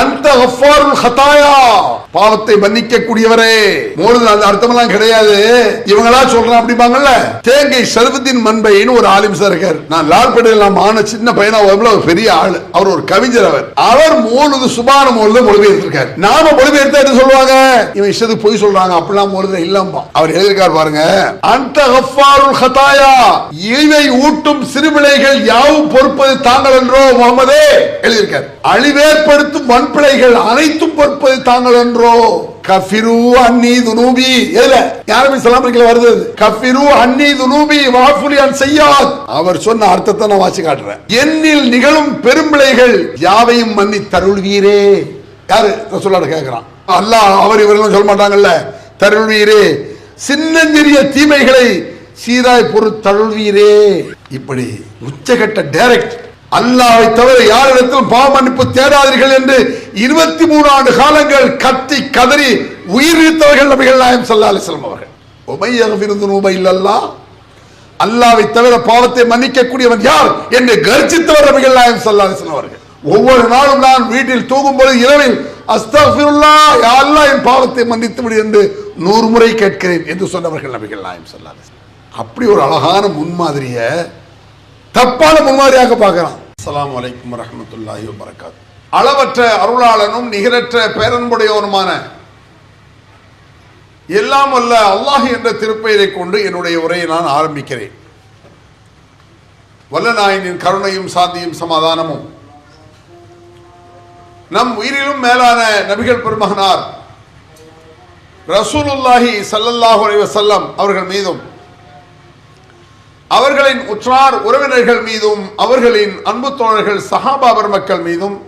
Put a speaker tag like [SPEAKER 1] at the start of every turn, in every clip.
[SPEAKER 1] அந்த கஃபாருல் ஹதாயா பாவத்தை மன்னிக்க கூடியவரே மோழுது அந்த அர்த்தமெல்லாம் கிடையாது. இவங்களா சொல்றான் அப்படிம்பாங்கல்ல தேங்கை சருபத்தின் மண்பைன்னு ஒரு ஆலிம் சார் இருக்கார். நான் லால்பேட்டையில் நான் ஆன சின்ன பையனா உடம்புல ஒரு பெரிய ஆளு. அவர் ஒரு கவிஞர் அவர். அவர் மோழுது சுபான மோழுது மொழிபெயர்த்திருக்கார். நாம மொழிபெயர்த்தா என்ன சொல்லுவாங்க? இவன் இஷ்டத்துக்கு போய் சொல்றாங்க அப்படிலாம் மோழுது இல்லாம அவர் எழுதியிருக்கார் பாருங்க. அந்த கஃபாருல் ஹதாயா இவை ஊட்டும் சிறுபிழைகள் யாவும் பொறுப்பது தாங்கள் என்றோ முகமதே எழுதியிருக்கார். அழிவேற்படுத்தும் வன்பிழைகள் அனைத்தும் பொறுப்பது தாங்கள் என்றோ? கஃபிரு அன்னி துனூபி. எதுல? யாருமே சலாமிக்கல வருது? கஃபிரு அன்னி துனூபி வாஃபுலி அன் செய்யாத் அவர் சொன்ன அர்த்தத்தை நான் வாசி காட்டுறேன். என்னில் நிகழும் பெரும்பிழைகள் யாவையும் மன்னி தருள்வீரே. யாரு? சொல்லாட கேட்கிறான் அல்லாஹ் அவர் இவர்கள் சொல்ல மாட்டாங்கல்ல. தருள்வீரே சின்னஞ்சிறிய தீமைகளை சீராய் பொறுத்தருள்வீரே. இப்படி உச்சகட்ட டைரக்ட் அல்லாவை தவிர யாரிடத்திலும் பாவ மன்னிப்பு தேடாதீர்கள் என்று இருபத்தி மூணு ஆண்டு காலங்கள் கத்தி கதறி உயிர் நீத்தவர்கள் நபிகள் நாயம் சல்லா அலிஸ்லாம் அவர்கள். உமையாக விருந்து நூபை இல்லல்லா அல்லாவை தவிர பாவத்தை மன்னிக்கக்கூடியவன் யார் என்று கர்ஜித்தவர் நபிகள் நாயம் சல்லா அலிஸ்லாம் அவர்கள். ஒவ்வொரு நாளும் நான் வீட்டில் தூங்கும் பொழுது இரவில் அஸ்தபிருல்லா யா அல்லாஹ் என் பாவத்தை மன்னித்து விடு என்று நூறு முறை கேட்கிறேன் என்று சொன்னவர்கள் நபிகள் நாயம் சல்லா அலிஸ்லாம் அப்படி ஒரு அழகான முன்மாதிரியை தப்பான முன்மாதிரியாக பார்க்கலாம். அஸ்லாம் வலைக்கம் வரமத்துல்லாஹி வரகாத் அளவற்ற அருளாளனும் நிகரற்ற பேரன்புடையவனுமான எல்லாம் அல்ல அல்லாஹ் என்ற திருப்பெயரை கொண்டு என்னுடைய உரையை நான் ஆரம்பிக்கிறேன். வல்லநாயனின் கருணையும் சாந்தியும் சமாதானமும் நம் உயிரிலும் மேலான நபிகள் பெருமகனார் ரசூலுல்லாஹி சல்லல்லாஹு அலைஹி அவர்கள் மீதும் அவர்களின் உற்றார் உறவினர்கள் மீதும் அவர்களின் அன்பு தோழர்கள் சஹாபா மக்கள் மீதும்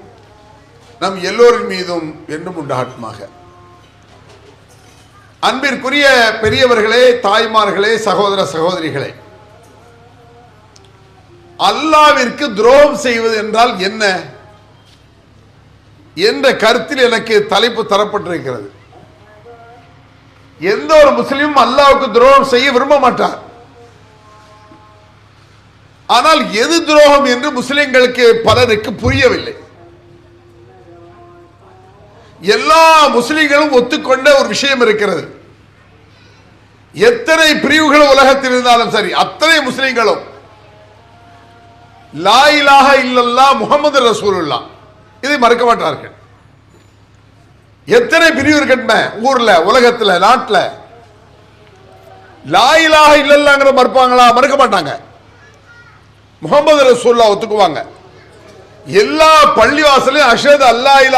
[SPEAKER 1] நம் எல்லோரின் மீதும் என்றும் உண்டாகட்டுமாக அன்பிற்குரிய பெரியவர்களே தாய்மார்களே சகோதர சகோதரிகளே அல்லாவிற்கு துரோகம் செய்வது என்றால் என்ன? என்ற கருத்தில் எனக்கு தலைப்பு தரப்பட்டிருக்கிறது. எந்த ஒரு முஸ்லீமும் அல்லாவுக்கு துரோகம் செய்ய விரும்ப மாட்டார். ஆனால் எது துரோகம் என்று முஸ்லிம்களுக்கு பலருக்கு புரியவில்லை. எல்லா முஸ்லிம்களும் ஒத்துக்கொண்ட ஒரு விஷயம் இருக்கிறது. எத்தனை பிரிவுகள் உலகத்தில் இருந்தாலும் சரி அத்தனை முஸ்லிம்களும் லாயிலாக இல்லல்லா முகமது ரசூலுல்லா இதை மறுக்க மாட்டார்கள். எத்தனை பிரிவு இருக்கட்டும் ஊர்ல உலகத்துல நாட்டுல. லா இல்லல்லாங்கிற மறுப்பாங்களா? மறுக்க மாட்டாங்க. முகமது ரசூல்லா ஒத்துக்குவாங்க. எல்லா பள்ளிவாசலையும் அஷத் அல்லா இலா